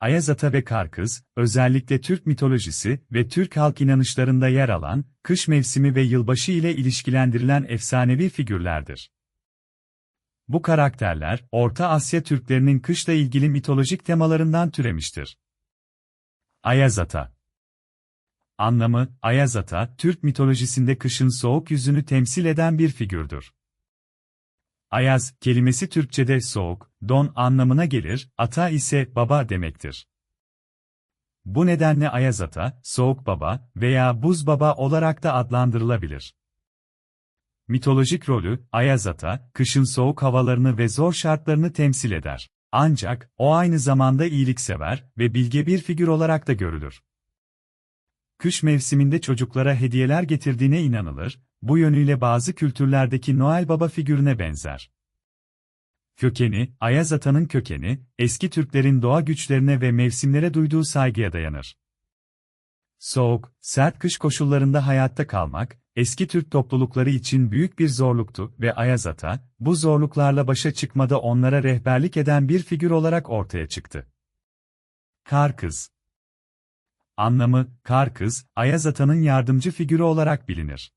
Ayazata ve Karkız, özellikle Türk mitolojisi ve Türk halk inanışlarında yer alan, kış mevsimi ve yılbaşı ile ilişkilendirilen efsanevi figürlerdir. Bu karakterler, Orta Asya Türklerinin kışla ilgili mitolojik temalarından türemiştir. Ayazata Anlamı, Ayazata, Türk mitolojisinde kışın soğuk yüzünü temsil eden bir figürdür. Ayaz, kelimesi Türkçede soğuk, don anlamına gelir, ata ise baba demektir. Bu nedenle Ayaz ata, soğuk baba veya buz baba olarak da adlandırılabilir. Mitolojik rolü, Ayaz ata, kışın soğuk havalarını ve zor şartlarını temsil eder. Ancak, o aynı zamanda iyiliksever ve bilge bir figür olarak da görülür. Kış mevsiminde çocuklara hediyeler getirdiğine inanılır, bu yönüyle bazı kültürlerdeki Noel Baba figürüne benzer. Kökeni, Ayaz Ata'nın kökeni, eski Türklerin doğa güçlerine ve mevsimlere duyduğu saygıya dayanır. Soğuk, sert kış koşullarında hayatta kalmak, eski Türk toplulukları için büyük bir zorluktu ve Ayaz Ata, bu zorluklarla başa çıkmada onlara rehberlik eden bir figür olarak ortaya çıktı. Kar Kız Anlamı, Kar Kız, Ayaz Ata'nın yardımcı figürü olarak bilinir.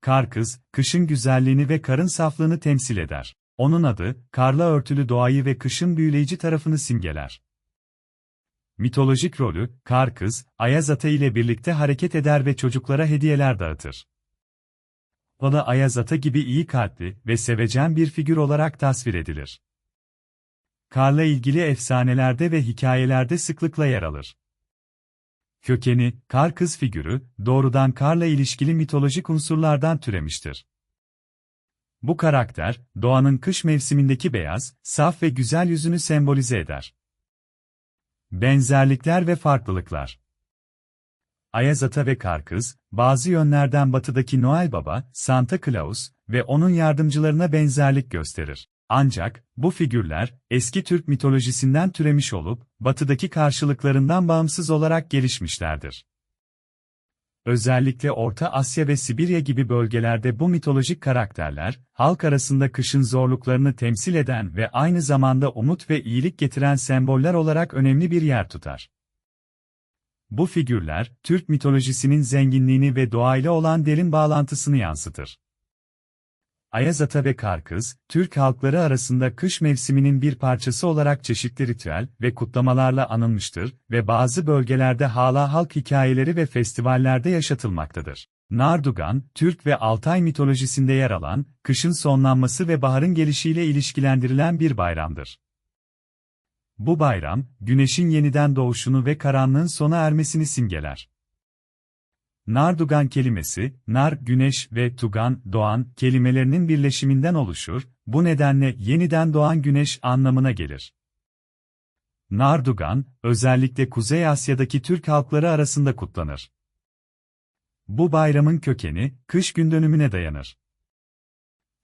Kar kız, kışın güzelliğini ve karın saflığını temsil eder. Onun adı, karla örtülü doğayı ve kışın büyüleyici tarafını simgeler. Mitolojik rolü, kar kız, Ayaz Ata ile birlikte hareket eder ve çocuklara hediyeler dağıtır. Da Ayaz Ata gibi iyi kalpli ve sevecen bir figür olarak tasvir edilir. Karla ilgili efsanelerde ve hikayelerde sıklıkla yer alır. Kökeni, kar kız figürü, doğrudan karla ilişkili mitolojik unsurlardan türemiştir. Bu karakter, doğanın kış mevsimindeki beyaz, saf ve güzel yüzünü sembolize eder. Benzerlikler ve farklılıklar Ayaz Ata ve Karkız, bazı yönlerden batıdaki Noel Baba, Santa Claus ve onun yardımcılarına benzerlik gösterir. Ancak, bu figürler, eski Türk mitolojisinden türemiş olup, batıdaki karşılıklarından bağımsız olarak gelişmişlerdir. Özellikle Orta Asya ve Sibirya gibi bölgelerde bu mitolojik karakterler, halk arasında kışın zorluklarını temsil eden ve aynı zamanda umut ve iyilik getiren semboller olarak önemli bir yer tutar. Bu figürler, Türk mitolojisinin zenginliğini ve doğayla olan derin bağlantısını yansıtır. Ayaz Ata ve Karkız, Türk halkları arasında kış mevsiminin bir parçası olarak çeşitli ritüel ve kutlamalarla anılmıştır ve bazı bölgelerde hala halk hikayeleri ve festivallerde yaşatılmaktadır. Nardugan, Türk ve Altay mitolojisinde yer alan, kışın sonlanması ve baharın gelişiyle ilişkilendirilen bir bayramdır. Bu bayram, güneşin yeniden doğuşunu ve karanlığın sona ermesini simgeler. Nardugan kelimesi, nar, güneş ve tugan, doğan kelimelerinin birleşiminden oluşur, bu nedenle yeniden doğan güneş anlamına gelir. Nardugan, özellikle Kuzey Asya'daki Türk halkları arasında kutlanır. Bu bayramın kökeni, kış gündönümüne dayanır.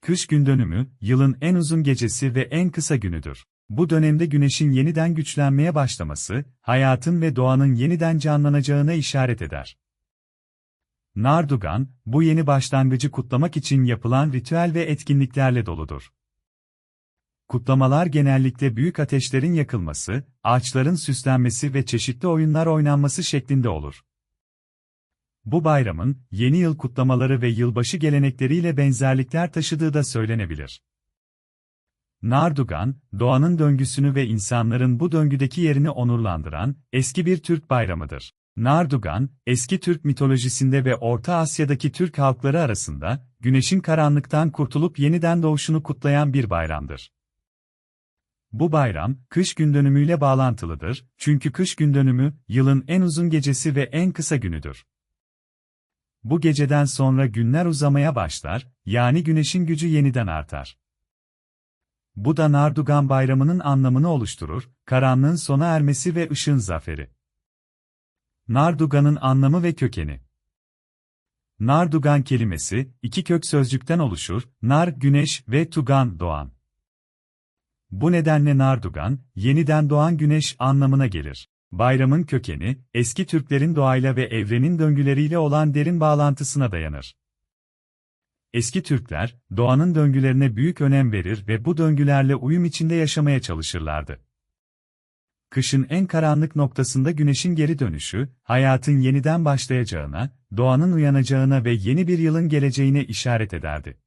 Kış gündönümü, yılın en uzun gecesi ve en kısa günüdür. Bu dönemde güneşin yeniden güçlenmeye başlaması, hayatın ve doğanın yeniden canlanacağına işaret eder. Nardugan, bu yeni başlangıcı kutlamak için yapılan ritüel ve etkinliklerle doludur. Kutlamalar genellikle büyük ateşlerin yakılması, ağaçların süslenmesi ve çeşitli oyunlar oynanması şeklinde olur. Bu bayramın, yeni yıl kutlamaları ve yılbaşı gelenekleriyle benzerlikler taşıdığı da söylenebilir. Nardugan, doğanın döngüsünü ve insanların bu döngüdeki yerini onurlandıran, eski bir Türk bayramıdır. Nardugan, eski Türk mitolojisinde ve Orta Asya'daki Türk halkları arasında, güneşin karanlıktan kurtulup yeniden doğuşunu kutlayan bir bayramdır. Bu bayram, kış gündönümüyle bağlantılıdır, çünkü kış gündönümü, yılın en uzun gecesi ve en kısa günüdür. Bu geceden sonra günler uzamaya başlar, yani güneşin gücü yeniden artar. Bu da Nardugan bayramının anlamını oluşturur, karanlığın sona ermesi ve ışığın zaferi. Nardugan'ın anlamı ve kökeni. Nardugan kelimesi, iki kök sözcükten oluşur, nar, güneş ve tugan, doğan. Bu nedenle Nardugan, yeniden doğan güneş anlamına gelir. Bayramın kökeni, eski Türklerin doğayla ve evrenin döngüleriyle olan derin bağlantısına dayanır. Eski Türkler, doğanın döngülerine büyük önem verir ve bu döngülerle uyum içinde yaşamaya çalışırlardı. Kışın en karanlık noktasında güneşin geri dönüşü, hayatın yeniden başlayacağına, doğanın uyanacağına ve yeni bir yılın geleceğine işaret ederdi.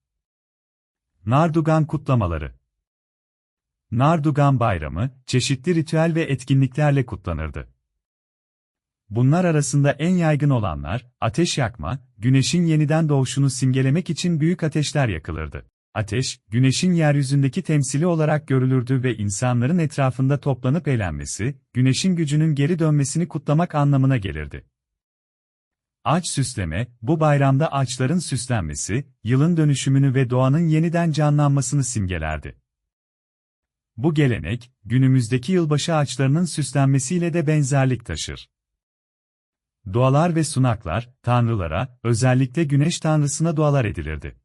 Nardugan kutlamaları Nardugan Bayramı, çeşitli ritüel ve etkinliklerle kutlanırdı. Bunlar arasında en yaygın olanlar, ateş yakma, güneşin yeniden doğuşunu simgelemek için büyük ateşler yakılırdı. Ateş, güneşin yeryüzündeki temsili olarak görülürdü ve insanların etrafında toplanıp eğlenmesi, güneşin gücünün geri dönmesini kutlamak anlamına gelirdi. Ağaç süsleme, bu bayramda ağaçların süslenmesi, yılın dönüşümünü ve doğanın yeniden canlanmasını simgelerdi. Bu gelenek, günümüzdeki yılbaşı ağaçlarının süslenmesiyle de benzerlik taşır. Dualar ve sunaklar, tanrılara, özellikle güneş tanrısına dualar edilirdi.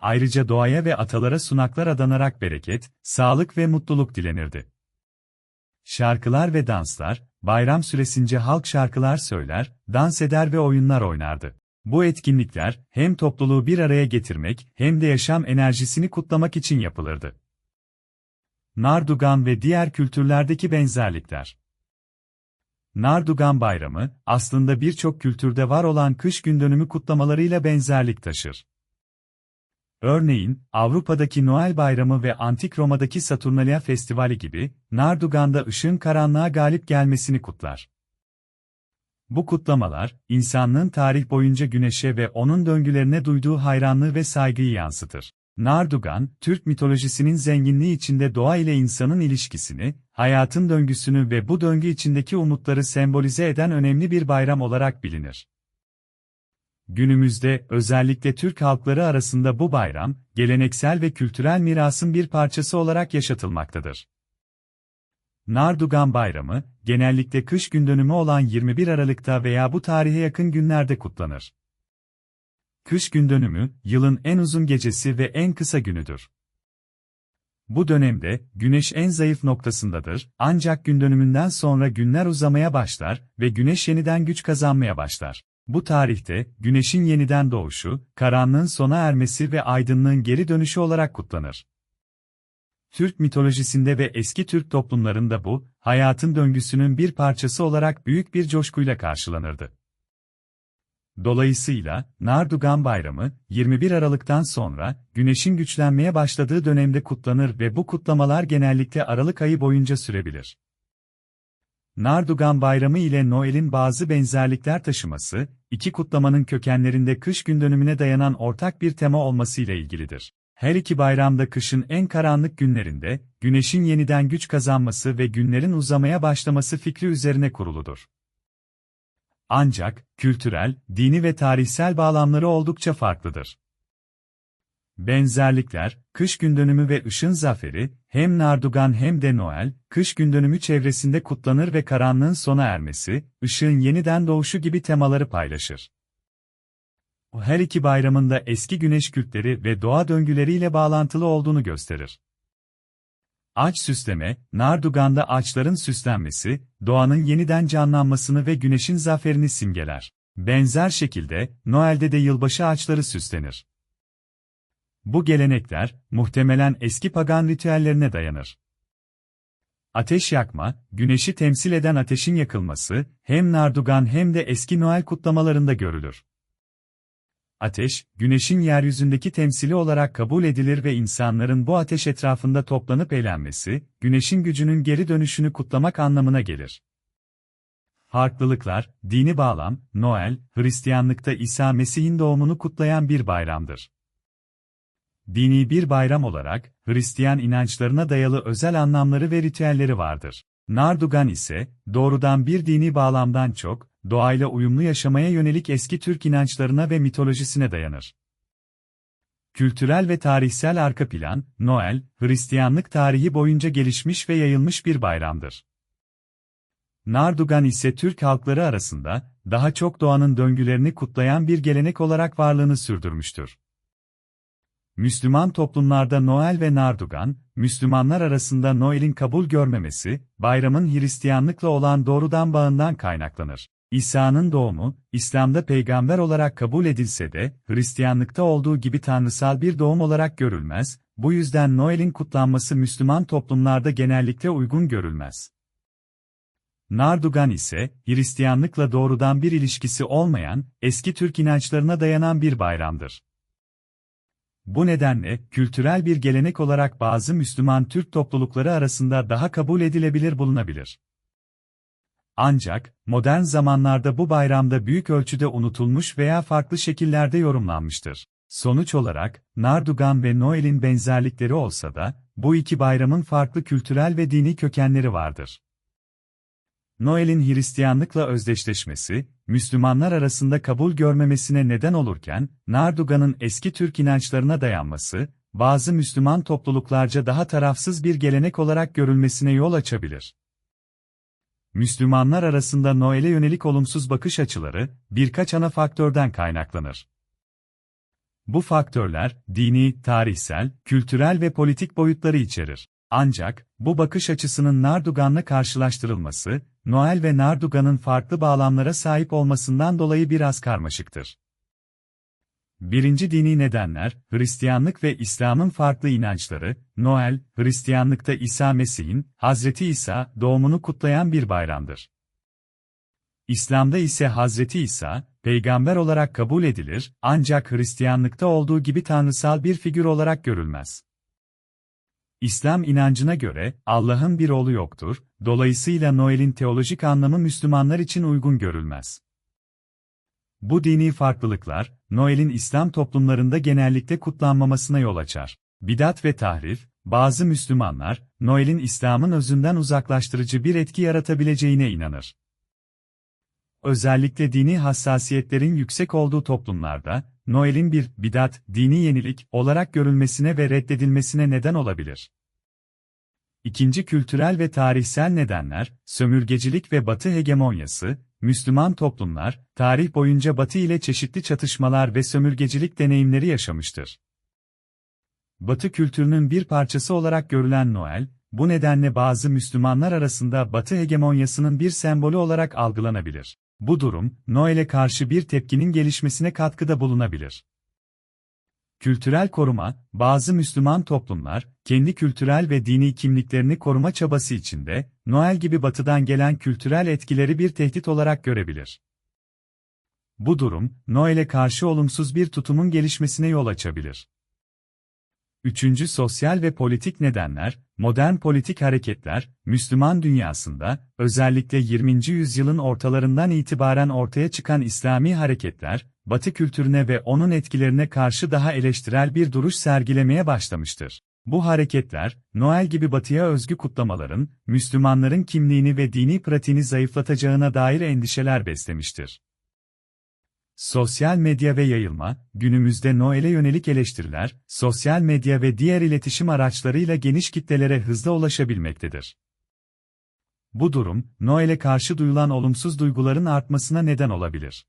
Ayrıca doğaya ve atalara sunaklar adanarak bereket, sağlık ve mutluluk dilenirdi. Şarkılar ve danslar, bayram süresince halk şarkılar söyler, dans eder ve oyunlar oynardı. Bu etkinlikler, hem topluluğu bir araya getirmek, hem de yaşam enerjisini kutlamak için yapılırdı. Nardugan ve diğer kültürlerdeki benzerlikler Nardugan Bayramı, aslında birçok kültürde var olan kış gündönümü kutlamalarıyla benzerlik taşır. Örneğin, Avrupa'daki Noel Bayramı ve Antik Roma'daki Saturnalia Festivali gibi, Nardugan'da ışığın karanlığa galip gelmesini kutlar. Bu kutlamalar, insanlığın tarih boyunca güneşe ve onun döngülerine duyduğu hayranlığı ve saygıyı yansıtır. Nardugan, Türk mitolojisinin zenginliği içinde doğa ile insanın ilişkisini, hayatın döngüsünü ve bu döngü içindeki umutları sembolize eden önemli bir bayram olarak bilinir. Günümüzde, özellikle Türk halkları arasında bu bayram, geleneksel ve kültürel mirasın bir parçası olarak yaşatılmaktadır. Nardugan Bayramı, genellikle kış gündönümü olan 21 Aralık'ta veya bu tarihe yakın günlerde kutlanır. Kış gündönümü, yılın en uzun gecesi ve en kısa günüdür. Bu dönemde, güneş en zayıf noktasındadır, ancak gündönümünden sonra günler uzamaya başlar ve güneş yeniden güç kazanmaya başlar. Bu tarihte, güneşin yeniden doğuşu, karanlığın sona ermesi ve aydınlığın geri dönüşü olarak kutlanır. Türk mitolojisinde ve eski Türk toplumlarında bu, hayatın döngüsünün bir parçası olarak büyük bir coşkuyla karşılanırdı. Dolayısıyla, Nardugan Bayramı, 21 Aralık'tan sonra, güneşin güçlenmeye başladığı dönemde kutlanır ve bu kutlamalar genellikle Aralık ayı boyunca sürebilir. Nardugan Bayramı ile Noel'in bazı benzerlikler taşıması, iki kutlamanın kökenlerinde kış gündönümüne dayanan ortak bir tema olmasıyla ilgilidir. Her iki bayramda kışın en karanlık günlerinde, güneşin yeniden güç kazanması ve günlerin uzamaya başlaması fikri üzerine kuruludur. Ancak, kültürel, dini ve tarihsel bağlamları oldukça farklıdır. Benzerlikler, kış gündönümü ve ışın zaferi, hem Nardugan hem de Noel, kış gündönümü çevresinde kutlanır ve karanlığın sona ermesi, ışığın yeniden doğuşu gibi temaları paylaşır. Her iki bayramında eski güneş kültleri ve doğa döngüleriyle bağlantılı olduğunu gösterir. Ağaç süsleme, Nardugan'da ağaçların süslenmesi, doğanın yeniden canlanmasını ve güneşin zaferini simgeler. Benzer şekilde, Noel'de de yılbaşı ağaçları süslenir. Bu gelenekler, muhtemelen eski pagan ritüellerine dayanır. Ateş yakma, güneşi temsil eden ateşin yakılması, hem Nardugan hem de eski Noel kutlamalarında görülür. Ateş, güneşin yeryüzündeki temsili olarak kabul edilir ve insanların bu ateş etrafında toplanıp eğlenmesi, güneşin gücünün geri dönüşünü kutlamak anlamına gelir. Farklılıklar, dini bağlam, Noel, Hristiyanlıkta İsa Mesih'in doğumunu kutlayan bir bayramdır. Dini bir bayram olarak, Hristiyan inançlarına dayalı özel anlamları ve ritüelleri vardır. Nardugan ise, doğrudan bir dini bağlamdan çok, doğayla uyumlu yaşamaya yönelik eski Türk inançlarına ve mitolojisine dayanır. Kültürel ve tarihsel arka plan, Noel, Hristiyanlık tarihi boyunca gelişmiş ve yayılmış bir bayramdır. Nardugan ise Türk halkları arasında, daha çok doğanın döngülerini kutlayan bir gelenek olarak varlığını sürdürmüştür. Müslüman toplumlarda Noel ve Nardugan, Müslümanlar arasında Noel'in kabul görmemesi, bayramın Hristiyanlıkla olan doğrudan bağından kaynaklanır. İsa'nın doğumu, İslam'da peygamber olarak kabul edilse de, Hristiyanlıkta olduğu gibi tanrısal bir doğum olarak görülmez, bu yüzden Noel'in kutlanması Müslüman toplumlarda genellikle uygun görülmez. Nardugan ise, Hristiyanlıkla doğrudan bir ilişkisi olmayan, eski Türk inançlarına dayanan bir bayramdır. Bu nedenle, kültürel bir gelenek olarak bazı Müslüman Türk toplulukları arasında daha kabul edilebilir bulunabilir. Ancak, modern zamanlarda bu bayramda büyük ölçüde unutulmuş veya farklı şekillerde yorumlanmıştır. Sonuç olarak, Nardugan ve Noel'in benzerlikleri olsa da, bu iki bayramın farklı kültürel ve dini kökenleri vardır. Noel'in Hristiyanlıkla özdeşleşmesi, Müslümanlar arasında kabul görmemesine neden olurken, Nardugan'ın eski Türk inançlarına dayanması, bazı Müslüman topluluklarca daha tarafsız bir gelenek olarak görülmesine yol açabilir. Müslümanlar arasında Noel'e yönelik olumsuz bakış açıları, birkaç ana faktörden kaynaklanır. Bu faktörler, dini, tarihsel, kültürel ve politik boyutları içerir. Ancak, bu bakış açısının Nardugan'la karşılaştırılması, Noel ve Nardugan'ın farklı bağlamlara sahip olmasından dolayı biraz karmaşıktır. Birinci dini nedenler, Hristiyanlık ve İslam'ın farklı inançları, Noel, Hristiyanlıkta İsa Mesih'in, Hazreti İsa, doğumunu kutlayan bir bayramdır. İslam'da ise Hazreti İsa, peygamber olarak kabul edilir, ancak Hristiyanlıkta olduğu gibi tanrısal bir figür olarak görülmez. İslam inancına göre, Allah'ın bir oğlu yoktur, dolayısıyla Noel'in teolojik anlamı Müslümanlar için uygun görülmez. Bu dini farklılıklar, Noel'in İslam toplumlarında genellikle kutlanmamasına yol açar. Bidat ve tahrif, bazı Müslümanlar, Noel'in İslam'ın özünden uzaklaştırıcı bir etki yaratabileceğine inanır. Özellikle dini hassasiyetlerin yüksek olduğu toplumlarda, Noel'in bir bidat, dini yenilik olarak görülmesine ve reddedilmesine neden olabilir. İkinci kültürel ve tarihsel nedenler, sömürgecilik ve Batı hegemonyası, Müslüman toplumlar, tarih boyunca Batı ile çeşitli çatışmalar ve sömürgecilik deneyimleri yaşamıştır. Batı kültürünün bir parçası olarak görülen Noel, bu nedenle bazı Müslümanlar arasında Batı hegemonyasının bir sembolü olarak algılanabilir. Bu durum, Noel'e karşı bir tepkinin gelişmesine katkıda bulunabilir. Kültürel koruma, bazı Müslüman toplumlar, kendi kültürel ve dini kimliklerini koruma çabası içinde, Noel gibi batıdan gelen kültürel etkileri bir tehdit olarak görebilir. Bu durum, Noel'e karşı olumsuz bir tutumun gelişmesine yol açabilir. Üçüncü sosyal ve politik nedenler, modern politik hareketler, Müslüman dünyasında, özellikle 20. yüzyılın ortalarından itibaren ortaya çıkan İslami hareketler, Batı kültürüne ve onun etkilerine karşı daha eleştirel bir duruş sergilemeye başlamıştır. Bu hareketler, Noel gibi batıya özgü kutlamaların, Müslümanların kimliğini ve dini pratiğini zayıflatacağına dair endişeler beslemiştir. Sosyal medya ve yayılma, günümüzde Noel'e yönelik eleştiriler, sosyal medya ve diğer iletişim araçlarıyla geniş kitlelere hızla ulaşabilmektedir. Bu durum, Noel'e karşı duyulan olumsuz duyguların artmasına neden olabilir.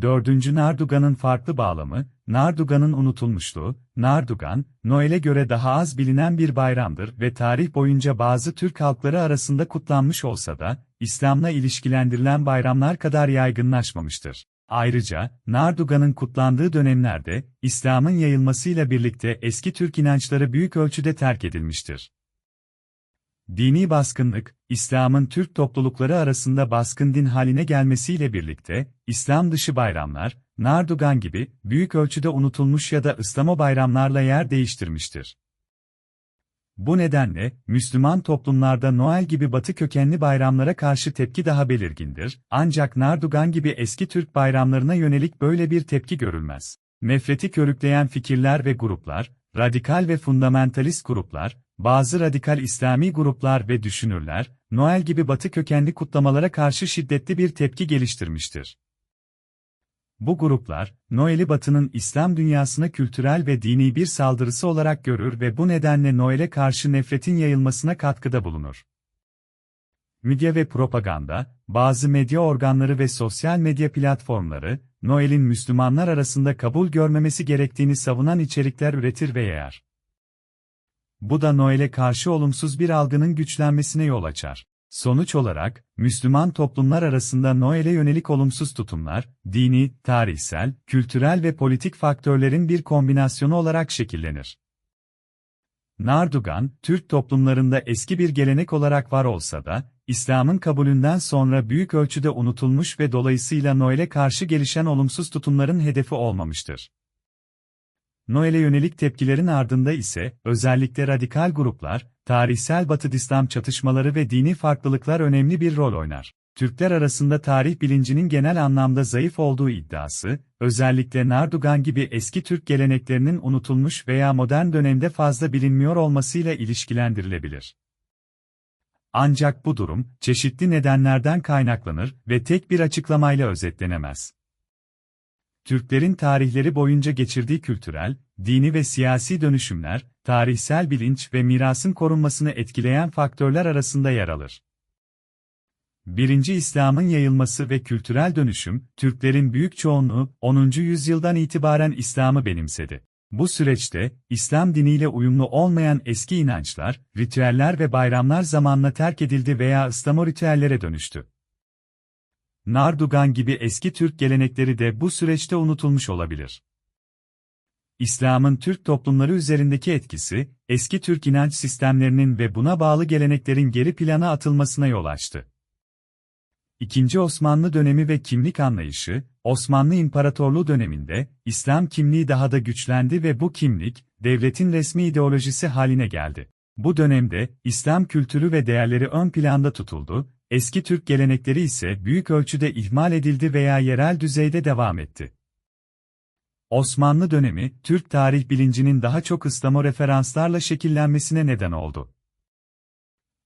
Dördüncü Nardugan'ın farklı bağlamı, Nardugan'ın unutulmuşluğu, Nardugan, Noel'e göre daha az bilinen bir bayramdır ve tarih boyunca bazı Türk halkları arasında kutlanmış olsa da, İslam'la ilişkilendirilen bayramlar kadar yaygınlaşmamıştır. Ayrıca, Nardugan'ın kutlandığı dönemlerde, İslam'ın yayılmasıyla birlikte eski Türk inançları büyük ölçüde terk edilmiştir. Dini baskınlık, İslam'ın Türk toplulukları arasında baskın din haline gelmesiyle birlikte, İslam dışı bayramlar, Nardugan gibi, büyük ölçüde unutulmuş ya da ıslamo bayramlarla yer değiştirmiştir. Bu nedenle, Müslüman toplumlarda Noel gibi batı kökenli bayramlara karşı tepki daha belirgindir, ancak Nardugan gibi eski Türk bayramlarına yönelik böyle bir tepki görülmez. Nefreti körükleyen fikirler ve gruplar, radikal ve fundamentalist gruplar, bazı radikal İslami gruplar ve düşünürler, Noel gibi batı kökenli kutlamalara karşı şiddetli bir tepki geliştirmiştir. Bu gruplar, Noel'i Batı'nın İslam dünyasına kültürel ve dini bir saldırısı olarak görür ve bu nedenle Noel'e karşı nefretin yayılmasına katkıda bulunur. Medya ve propaganda, bazı medya organları ve sosyal medya platformları, Noel'in Müslümanlar arasında kabul görmemesi gerektiğini savunan içerikler üretir ve yayar. Bu da Noel'e karşı olumsuz bir algının güçlenmesine yol açar. Sonuç olarak, Müslüman toplumlar arasında Noel'e yönelik olumsuz tutumlar, dini, tarihsel, kültürel ve politik faktörlerin bir kombinasyonu olarak şekillenir. Nardugan, Türk toplumlarında eski bir gelenek olarak var olsa da, İslam'ın kabulünden sonra büyük ölçüde unutulmuş ve dolayısıyla Noel'e karşı gelişen olumsuz tutumların hedefi olmamıştır. Noel'e yönelik tepkilerin ardında ise, özellikle radikal gruplar, tarihsel Batı-İslam çatışmaları ve dini farklılıklar önemli bir rol oynar. Türkler arasında tarih bilincinin genel anlamda zayıf olduğu iddiası, özellikle Nardugan gibi eski Türk geleneklerinin unutulmuş veya modern dönemde fazla bilinmiyor olmasıyla ilişkilendirilebilir. Ancak bu durum, çeşitli nedenlerden kaynaklanır ve tek bir açıklamayla özetlenemez. Türklerin tarihleri boyunca geçirdiği kültürel, dini ve siyasi dönüşümler, tarihsel bilinç ve mirasın korunmasını etkileyen faktörler arasında yer alır. Birinci İslam'ın yayılması ve kültürel dönüşüm, Türklerin büyük çoğunluğu 10. yüzyıldan itibaren İslam'ı benimsedi. Bu süreçte, İslam diniyle uyumlu olmayan eski inançlar, ritüeller ve bayramlar zamanla terk edildi veya İslamo ritüellere dönüştü. Nardugan gibi eski Türk gelenekleri de bu süreçte unutulmuş olabilir. İslam'ın Türk toplumları üzerindeki etkisi, eski Türk inanç sistemlerinin ve buna bağlı geleneklerin geri plana atılmasına yol açtı. İkinci Osmanlı dönemi ve kimlik anlayışı, Osmanlı İmparatorluğu döneminde, İslam kimliği daha da güçlendi ve bu kimlik, devletin resmi ideolojisi haline geldi. Bu dönemde, İslam kültürü ve değerleri ön planda tutuldu, eski Türk gelenekleri ise büyük ölçüde ihmal edildi veya yerel düzeyde devam etti. Osmanlı dönemi, Türk tarih bilincinin daha çok İslamo referanslarla şekillenmesine neden oldu.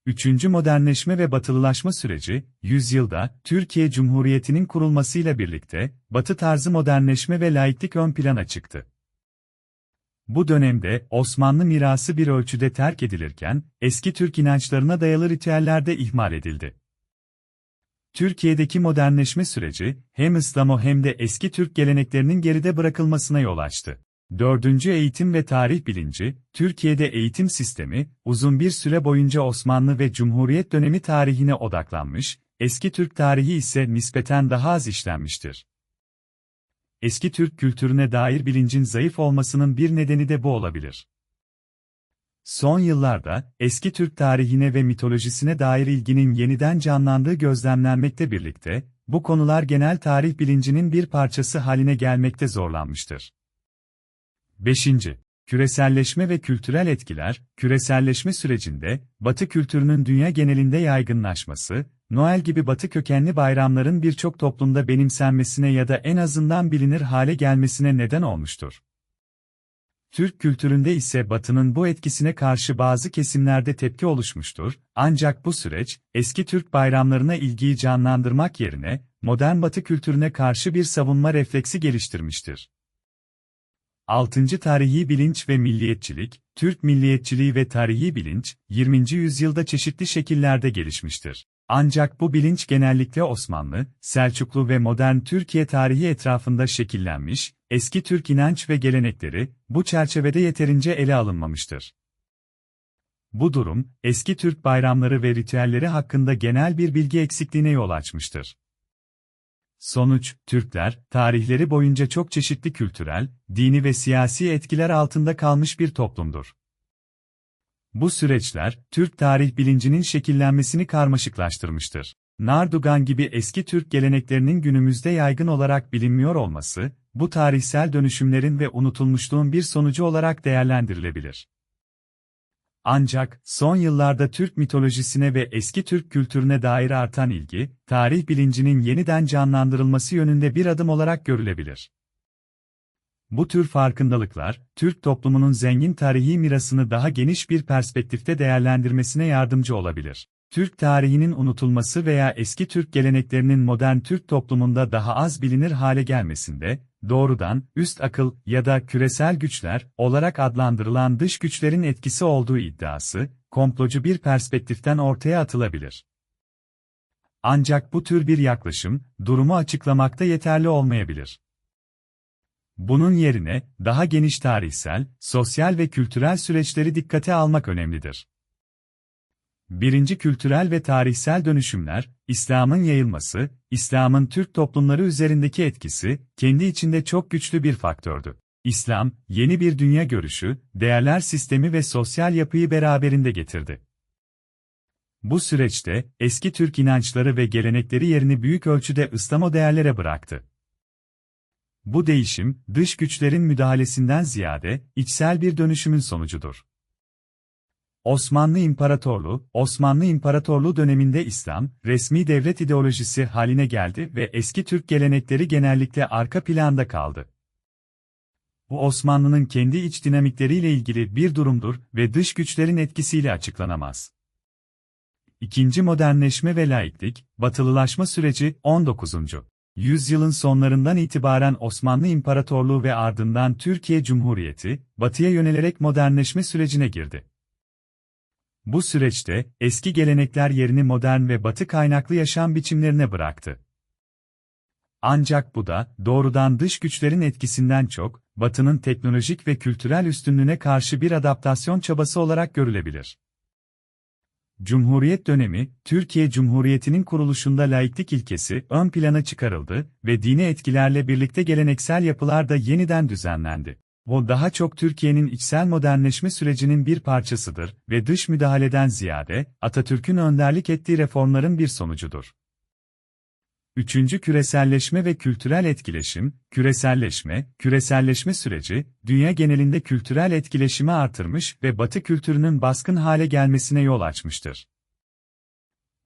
Üçüncü modernleşme ve batılılaşma süreci, yüzyılda, Türkiye Cumhuriyeti'nin kurulmasıyla birlikte, batı tarzı modernleşme ve laiklik ön plana çıktı. Bu dönemde, Osmanlı mirası bir ölçüde terk edilirken, eski Türk inançlarına dayalı ritüeller de ihmal edildi. Türkiye'deki modernleşme süreci, hem İslamo hem de eski Türk geleneklerinin geride bırakılmasına yol açtı. Dördüncü eğitim ve tarih bilinci, Türkiye'de eğitim sistemi, uzun bir süre boyunca Osmanlı ve Cumhuriyet dönemi tarihine odaklanmış, eski Türk tarihi ise nispeten daha az işlenmiştir. Eski Türk kültürüne dair bilincin zayıf olmasının bir nedeni de bu olabilir. Son yıllarda, eski Türk tarihine ve mitolojisine dair ilginin yeniden canlandığı gözlemlenmekte birlikte, bu konular genel tarih bilincinin bir parçası haline gelmekte zorlanmıştır. 5. Küreselleşme ve kültürel etkiler, küreselleşme sürecinde, Batı kültürünün dünya genelinde yaygınlaşması, Noel gibi Batı kökenli bayramların birçok toplumda benimsenmesine ya da en azından bilinir hale gelmesine neden olmuştur. Türk kültüründe ise Batı'nın bu etkisine karşı bazı kesimlerde tepki oluşmuştur, ancak bu süreç, eski Türk bayramlarına ilgiyi canlandırmak yerine, modern Batı kültürüne karşı bir savunma refleksi geliştirmiştir. 6. Tarihi bilinç ve milliyetçilik, Türk milliyetçiliği ve tarihi bilinç, 20. yüzyılda çeşitli şekillerde gelişmiştir. Ancak bu bilinç genellikle Osmanlı, Selçuklu ve modern Türkiye tarihi etrafında şekillenmiş, eski Türk inanç ve gelenekleri, bu çerçevede yeterince ele alınmamıştır. Bu durum, eski Türk bayramları ve ritüelleri hakkında genel bir bilgi eksikliğine yol açmıştır. Sonuç, Türkler, tarihleri boyunca çok çeşitli kültürel, dini ve siyasi etkiler altında kalmış bir toplumdur. Bu süreçler, Türk tarih bilincinin şekillenmesini karmaşıklaştırmıştır. Nardugan gibi eski Türk geleneklerinin günümüzde yaygın olarak bilinmiyor olması, bu tarihsel dönüşümlerin ve unutulmuşluğun bir sonucu olarak değerlendirilebilir. Ancak, son yıllarda Türk mitolojisine ve eski Türk kültürüne dair artan ilgi, tarih bilincinin yeniden canlandırılması yönünde bir adım olarak görülebilir. Bu tür farkındalıklar, Türk toplumunun zengin tarihi mirasını daha geniş bir perspektifte değerlendirmesine yardımcı olabilir. Türk tarihinin unutulması veya eski Türk geleneklerinin modern Türk toplumunda daha az bilinir hale gelmesinde, doğrudan, üst akıl ya da küresel güçler olarak adlandırılan dış güçlerin etkisi olduğu iddiası, komplocu bir perspektiften ortaya atılabilir. Ancak bu tür bir yaklaşım, durumu açıklamakta yeterli olmayabilir. Bunun yerine, daha geniş tarihsel, sosyal ve kültürel süreçleri dikkate almak önemlidir. Birinci kültürel ve tarihsel dönüşümler, İslam'ın yayılması, İslam'ın Türk toplumları üzerindeki etkisi, kendi içinde çok güçlü bir faktördü. İslam, yeni bir dünya görüşü, değerler sistemi ve sosyal yapıyı beraberinde getirdi. Bu süreçte, eski Türk inançları ve gelenekleri yerini büyük ölçüde İslamo değerlere bıraktı. Bu değişim, dış güçlerin müdahalesinden ziyade, içsel bir dönüşümün sonucudur. Osmanlı İmparatorluğu, Osmanlı İmparatorluğu döneminde İslam, resmi devlet ideolojisi haline geldi ve eski Türk gelenekleri genellikle arka planda kaldı. Bu Osmanlı'nın kendi iç dinamikleriyle ilgili bir durumdur ve dış güçlerin etkisiyle açıklanamaz. İkinci modernleşme ve laiklik, batılılaşma süreci 19. yüzyılın sonlarından itibaren Osmanlı İmparatorluğu ve ardından Türkiye Cumhuriyeti, batıya yönelerek modernleşme sürecine girdi. Bu süreçte, eski gelenekler yerini modern ve batı kaynaklı yaşam biçimlerine bıraktı. Ancak bu da, doğrudan dış güçlerin etkisinden çok, batının teknolojik ve kültürel üstünlüğüne karşı bir adaptasyon çabası olarak görülebilir. Cumhuriyet dönemi, Türkiye Cumhuriyeti'nin kuruluşunda laiklik ilkesi ön plana çıkarıldı ve dini etkilerle birlikte geleneksel yapılar da yeniden düzenlendi. Bu daha çok Türkiye'nin içsel modernleşme sürecinin bir parçasıdır ve dış müdahaleden ziyade Atatürk'ün önderlik ettiği reformların bir sonucudur. Üçüncü küreselleşme ve kültürel etkileşim, küreselleşme, küreselleşme süreci, dünya genelinde kültürel etkileşimi artırmış ve Batı kültürünün baskın hale gelmesine yol açmıştır.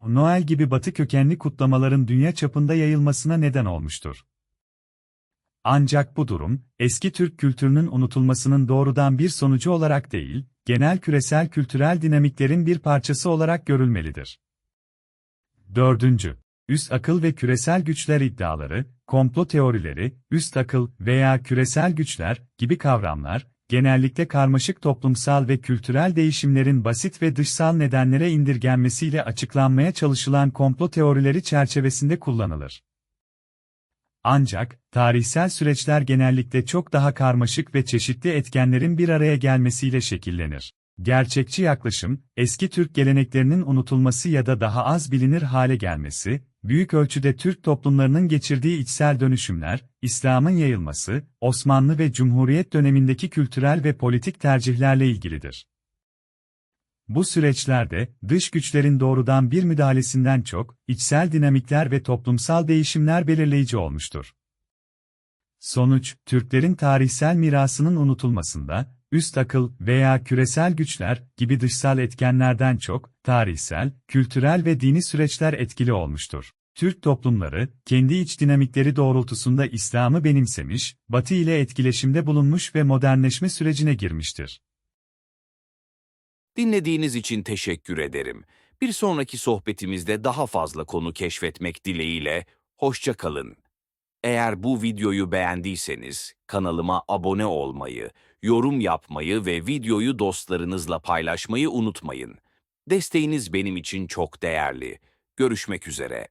Noel gibi Batı kökenli kutlamaların dünya çapında yayılmasına neden olmuştur. Ancak bu durum, eski Türk kültürünün unutulmasının doğrudan bir sonucu olarak değil, genel küresel kültürel dinamiklerin bir parçası olarak görülmelidir. Dördüncü, üst akıl ve küresel güçler iddiaları, komplo teorileri, üst akıl veya küresel güçler gibi kavramlar, genellikle karmaşık toplumsal ve kültürel değişimlerin basit ve dışsal nedenlere indirgenmesiyle açıklanmaya çalışılan komplo teorileri çerçevesinde kullanılır. Ancak, tarihsel süreçler genellikle çok daha karmaşık ve çeşitli etkenlerin bir araya gelmesiyle şekillenir. Gerçekçi yaklaşım, eski Türk geleneklerinin unutulması ya da daha az bilinir hale gelmesi, büyük ölçüde Türk toplumlarının geçirdiği içsel dönüşümler, İslam'ın yayılması, Osmanlı ve Cumhuriyet dönemindeki kültürel ve politik tercihlerle ilgilidir. Bu süreçlerde, dış güçlerin doğrudan bir müdahalesinden çok, içsel dinamikler ve toplumsal değişimler belirleyici olmuştur. Sonuç, Türklerin tarihsel mirasının unutulmasında, üst akıl veya küresel güçler gibi dışsal etkenlerden çok, tarihsel, kültürel ve dini süreçler etkili olmuştur. Türk toplumları, kendi iç dinamikleri doğrultusunda İslam'ı benimsemiş, Batı ile etkileşimde bulunmuş ve modernleşme sürecine girmiştir. Dinlediğiniz için teşekkür ederim. Bir sonraki sohbetimizde daha fazla konu keşfetmek dileğiyle, hoşça kalın. Eğer bu videoyu beğendiyseniz, kanalıma abone olmayı, yorum yapmayı ve videoyu dostlarınızla paylaşmayı unutmayın. Desteğiniz benim için çok değerli. Görüşmek üzere.